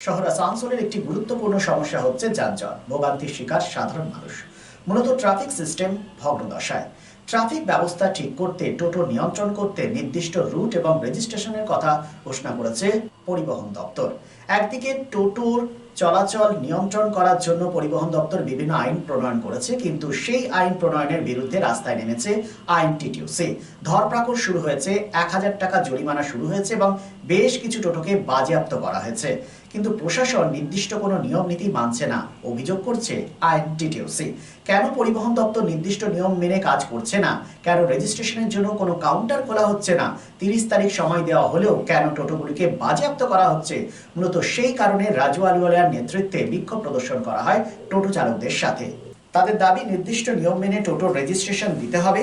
শহর আসানসোলের একটি গুরুত্বপূর্ণ সমস্যা হচ্ছে যানজট, ভোগান্তির শিকার সাধারণ মানুষ। মূলত ট্রাফিক সিস্টেম ভগ্নদশায়। ট্রাফিক ব্যবস্থা ঠিক করতে, টোটো নিয়ন্ত্রণ করতে নির্দিষ্ট রুট এবং রেজিস্ট্রেশনের কথা ঘোষণা করেছে পরিবহন দপ্তর। একদিকে টোটোর চলাচল নিয়ন্ত্রণ করার জন্য পরিবহন দপ্তর বিভিন্ন আইন প্রণয়ন করেছে, কিন্তু সেই আইন প্রণয়নের বিরুদ্ধে রাস্তায় নেমেছে আইন টিটিউসি ধরপাকড় শুরু হয়েছে, এক হাজার টাকা জরিমানা শুরু হয়েছে এবং বেশ কিছু টোটোকে বাজেয়াপ্ত করা হয়েছে। কিন্তু প্রশাসন নির্দিষ্ট কোনো নিয়ম নীতি মানছে না, অভিযোগ করছে আইন টিটিউসি কেন পরিবহন দপ্তর নির্দিষ্ট নিয়ম মেনে কাজ করছে না? কেন রেজিস্ট্রেশনের জন্য কোনো কাউন্টার খোলা হচ্ছে না? তিরিশ তারিখ সময় দেওয়া হলেও কেন টোটোগুলিকে বাজেয়াপ্ত করা হচ্ছে? মূলত সেই কারণে রাজু আলুওয়ালিয়ার নেতৃত্বে বিক্ষোভ প্রদর্শন করা হয় টোটো চালকদের সাথে। তাদের দাবি, নির্দিষ্ট নিয়ম মেনে টোটোর রেজিস্ট্রেশন দিতে হবে,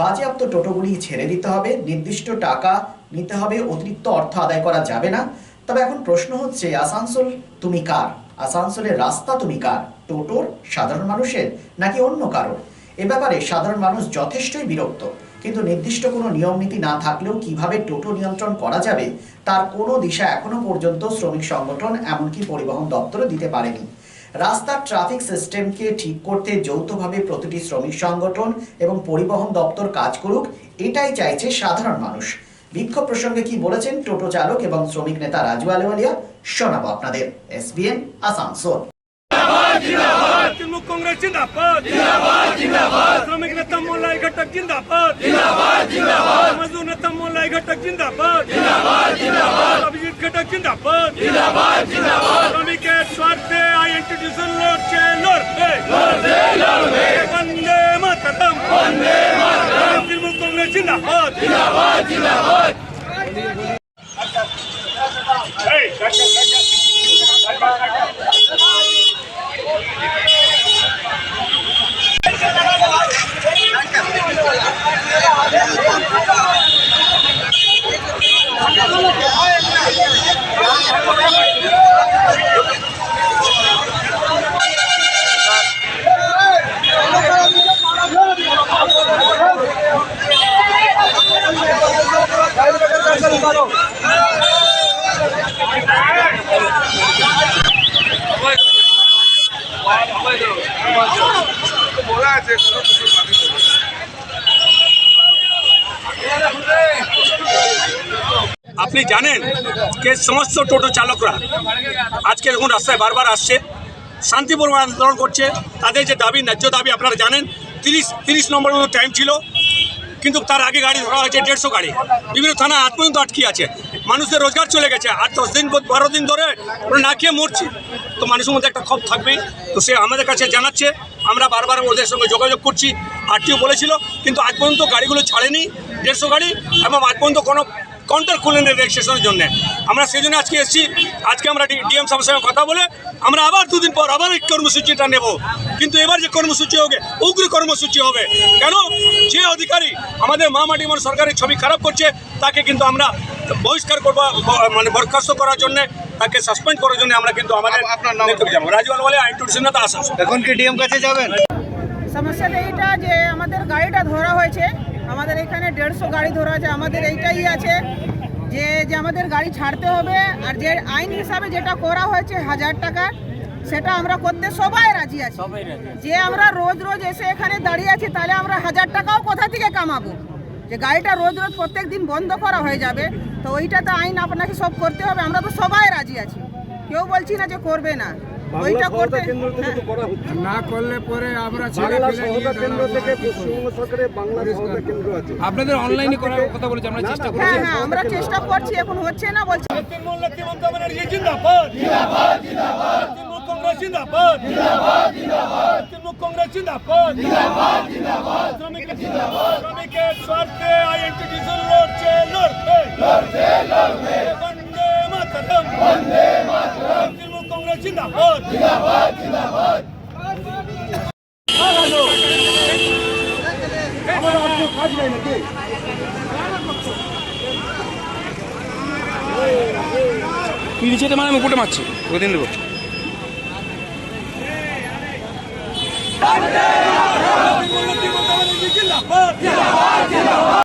বাজেয়াপ্ত টোটোগুলি ছেড়ে দিতে হবে, নির্দিষ্ট টাকা নিতে হবে, অতিরিক্ত অর্থ আদায় করা যাবে না। তবে এখন প্রশ্ন হচ্ছে, আসানসোল তুমি কার? আসানসোলের রাস্তা তুমি কার? টোটোর সাধারণ মানুষের নাকি অন্য কারোর? এ ব্যাপারে সাধারণ মানুষ যথেষ্টই বিরক্ত। কিন্তু নির্দিষ্ট কোনো নিয়ম নীতি না থাকলেও কীভাবে টোটো নিয়ন্ত্রণ করা যাবে, তার কোনো দিশা এখনও পর্যন্ত শ্রমিক সংগঠন এমনকি পরিবহন দপ্তরও দিতে পারেনি। রাস্তার ট্রাফিক সিস্টেমকে ঠিক করতে যৌথভাবে প্রতিটি শ্রমিক সংগঠন এবং পরিবহন দপ্তর কাজ করুক, এটাই চাইছে সাধারণ মানুষ। বিক্ষোভ প্রসঙ্গে কি বলেছেন টোটো চালক এবং শ্রমিক নেতা রাজু আলেওয়ালিয়া শোনাবো আপনাদের। এসবিএন আসানসোল। काँग्रेस जिंदाबाद श्रमिक नेता मोलाई घटक जिंदाबाद मजदूर नेता मोलाई घटक जिंदाबाद अभिजित घटक जिंदाबाद श्रमिक स्वार्थे आयडेंटिफिकेशन लोडचे लोडते वंदे मातरम तृणमूल काँग्रेस जिंदाबाद जिंदाबाद जिंदाबाद আপনি জানেন যে সমস্ত টোটো চালকরা আজকে যখন রাস্তায় বারবার আসছে, শান্তিপূর্ণ আন্দোলন করছে, তাদের যে দাবি, ন্যায্য দাবি আপনারা জানেন, তিরিশ তিরিশ নম্বর মতো টাইম ছিল, কিন্তু তার আগে গাড়ি ধরা হয়েছে দেড়শো গাড়ি। বিভিন্ন থানা আজ পর্যন্ত আটকে আছে। মানুষের রোজগার চলে গেছে, আর দশ দিন, বারো দিন ধরে ওরা না খেয়ে মরছে। তো মানুষের মধ্যে একটা ক্ষোভ থাকবেই। তো সে আমাদের কাছে জানাচ্ছে, আমরা বারবার ওদের সঙ্গে যোগাযোগ করছি। আরটিও বলেছিল, কিন্তু আজ পর্যন্ত গাড়িগুলো ছাড়েনি দেড়শো গাড়ি, এবং আজ পর্যন্ত কোনো কাউন্টার খুলেন রেজিস্ট্রেশনের জন্য। আমরা সেই জন্য আজকে এসেছি। আজকে আমরা ডিএম সাহেবের সঙ্গে কথা বলে আমরা আবার দুদিন পর আবার এই কর্মসূচিটা নেব। কিন্তু এবার যে কর্মসূচি হবে উগ্র কর্মসূচি হবে। কেন? যে অধিকারী আমাদের মা মাটিমার সরকারের ছবি খারাপ করছে তাকে কিন্তু আমরা বহিষ্কার করব মানে বরখাস্ত করার জন্য তাকে সাসপেন্ড করার জন্য আমরা কিন্তু আমাদের আপনার নাম যাব। রাজওয়াল বলে আইন আইনটুসিনা আসানসোল। এখন কি ডিএম কাছে যাবেন? সমস্যাটা এইটা যে আমাদের গাড়িটা ধরা হয়েছে আমাদের এখানে দেড়শো গাড়ি ধরা আছে আমাদের এইটাই আছে যে যে আমাদের গাড়ি ছাড়তে হবে আর যে আইন হিসাবে যেটা করা হয়েছে হাজার টাকা সেটা আমরা করতে সবাই রাজি আছি। যে আমরা রোজ রোজ এসে এখানে দাঁড়িয়ে আছি তাহলে আমরা হাজার টাকাও কোথা থেকে কামাবো? যে গাড়িটা রোজ রোজ প্রত্যেক দিন বন্ধ করা হয়ে যাবে তো ওইটা তো আইন আপনাকে সব করতে হবে আমরা তো সবাই রাজি আছি। কেউ বলছি না যে করবে না। ওইটা করতে হ্যাঁ। না করলে পরে আমরা ছেড়ে ফেলে নিয়ে দাঁড়াবো। আপনাদের অনলাইনে করার কথা বলেছি আমরা চেষ্টা করছি। হ্যাঁ হ্যাঁ আমরা চেষ্টা করছি এখন হচ্ছে না বলছি। মমতা ব্যানার্জি জিন্দাবাদ। জিন্দাবাদ জিন্দাবাদ। তৃণমূল কংগ্রেস জিন্দাবাদ। জিন্দাবাদ জিন্দাবাদ। তৃণমূল কংগ্রেস জিন্দাবাদ। জিন্দাবাদ জিন্দাবাদ। শ্রমিক জিন্দাবাদ। শ্রমিকের স্বার্থে আইএনটিটিউশন লড়ছে লড়বে। লড়বে লড়বে। বন্দে মাতরম। বন্দে মাতরম। তৃণমূল কংগ্রেস জিন্দাবাদ জিন্দাবাদ জিন্দাবাদ পিড়িছেতে মানে আমি উপটে মারছি ওদিন দেবো তৃণমূল নেত্রী মমতা ব্যানার্জি জিন্দাবাদ জিন্দাবাদ জিন্দাবাদ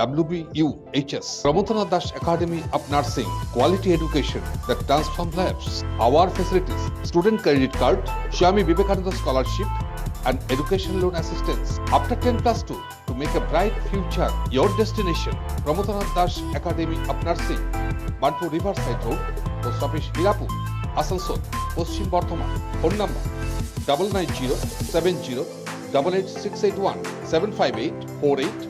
WBUHS. Pramotanath Das Academy of Nursing, quality education that transforms lives. Our facilities, student credit card, Swami Vivekananda scholarship, and education loan assistance. After 10 plus 2, to make a bright future, your destination, Pramotanath Das Academy of Nursing, Bantu Riverside Road, Post Office Hirapur, Asansol, Paschim Bardhaman. Phone number double nine zero seven zero double eight six eight one seven five eight four eight